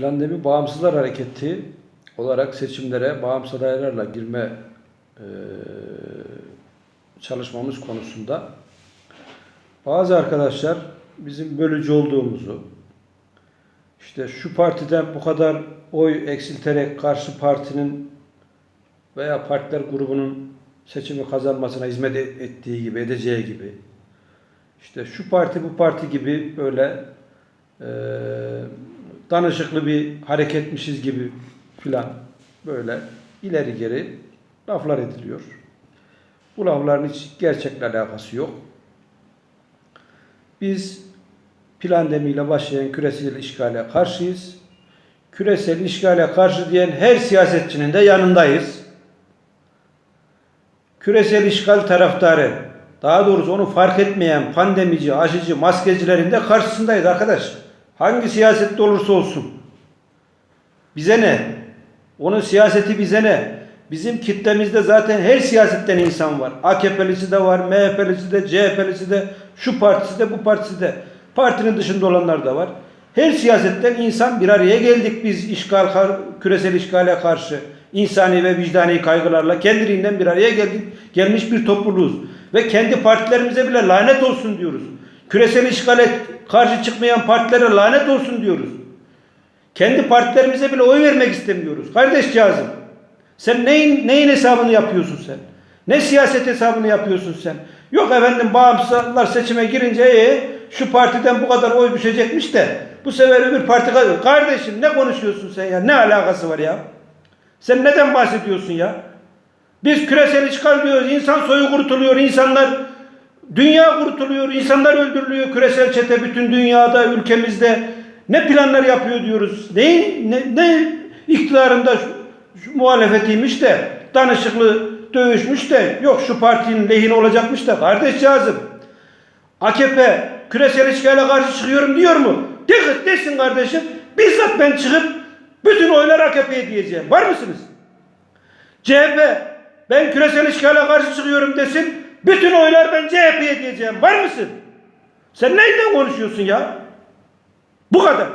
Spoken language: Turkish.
Plandemi Bağımsızlar Hareketi olarak seçimlere bağımsız adaylarla girme e, çalışmamız konusunda bazı arkadaşlar bizim bölücü olduğumuzu, işte şu partiden bu kadar oy eksilterek karşı partinin veya partiler grubunun seçimi kazanmasına hizmet e- ettiği gibi, edeceği gibi, işte şu parti bu parti gibi böyle e, danışıklı bir hareketmişiz gibi filan böyle ileri geri laflar ediliyor. Bu lafların hiç gerçekle alakası yok. Biz plandemiyle başlayan küresel işgale karşıyız. Küresel işgale karşı diyen her siyasetçinin de yanındayız. Küresel işgal taraftarı, daha doğrusu onu fark etmeyen pandemici, aşıcı, maskecilerin de karşısındayız arkadaş. Hangi siyasette olursa olsun. Bize ne? Onun siyaseti bize ne? Bizim kitlemizde zaten her siyasetten insan var. AKP'lisi de var, MHP'lisi de, CHP'lisi de, şu partisi de, bu partisi de. Partinin dışında olanlar da var. Her siyasetten insan bir araya geldik biz işgal, küresel işgale karşı. insani ve vicdani kaygılarla kendiliğinden bir araya geldik. Gelmiş bir topluluğuz. Ve kendi partilerimize bile lanet olsun diyoruz. Küresel işgale karşı çıkmayan partilere lanet olsun diyoruz. Kendi partilerimize bile oy vermek istemiyoruz. Kardeş Kazım. Sen neyin, neyin hesabını yapıyorsun sen? Ne siyaset hesabını yapıyorsun sen? Yok efendim bağımsızlar seçime girince ee, şu partiden bu kadar oy düşecekmiş de bu sefer öbür parti. Kardeşim ne konuşuyorsun sen ya? Ne alakası var ya? Sen neden bahsediyorsun ya? Biz küresel işgal diyoruz. insan soyu kurtuluyor. insanlar dünya kurtuluyor. insanlar öldürülüyor. Küresel çete bütün dünyada, ülkemizde ne planlar yapıyor diyoruz. Neyin ne, ne iktidarında şu, şu muhalefetiymiş de danışıklı dövüşmüş de yok şu partinin lehine olacakmış da kardeş lazım. AKP küresel işgale karşı çıkıyorum diyor mu? De, desin kardeşim. Bizzat ben çıkıp bütün oylar AKP'ye diyeceğim. Var mısınız? CHP ben küresel işgale karşı çıkıyorum desin. Bütün oylar ben CHP'ye diyeceğim. Var mısın? Sen neyden konuşuyorsun ya? Bu kadar.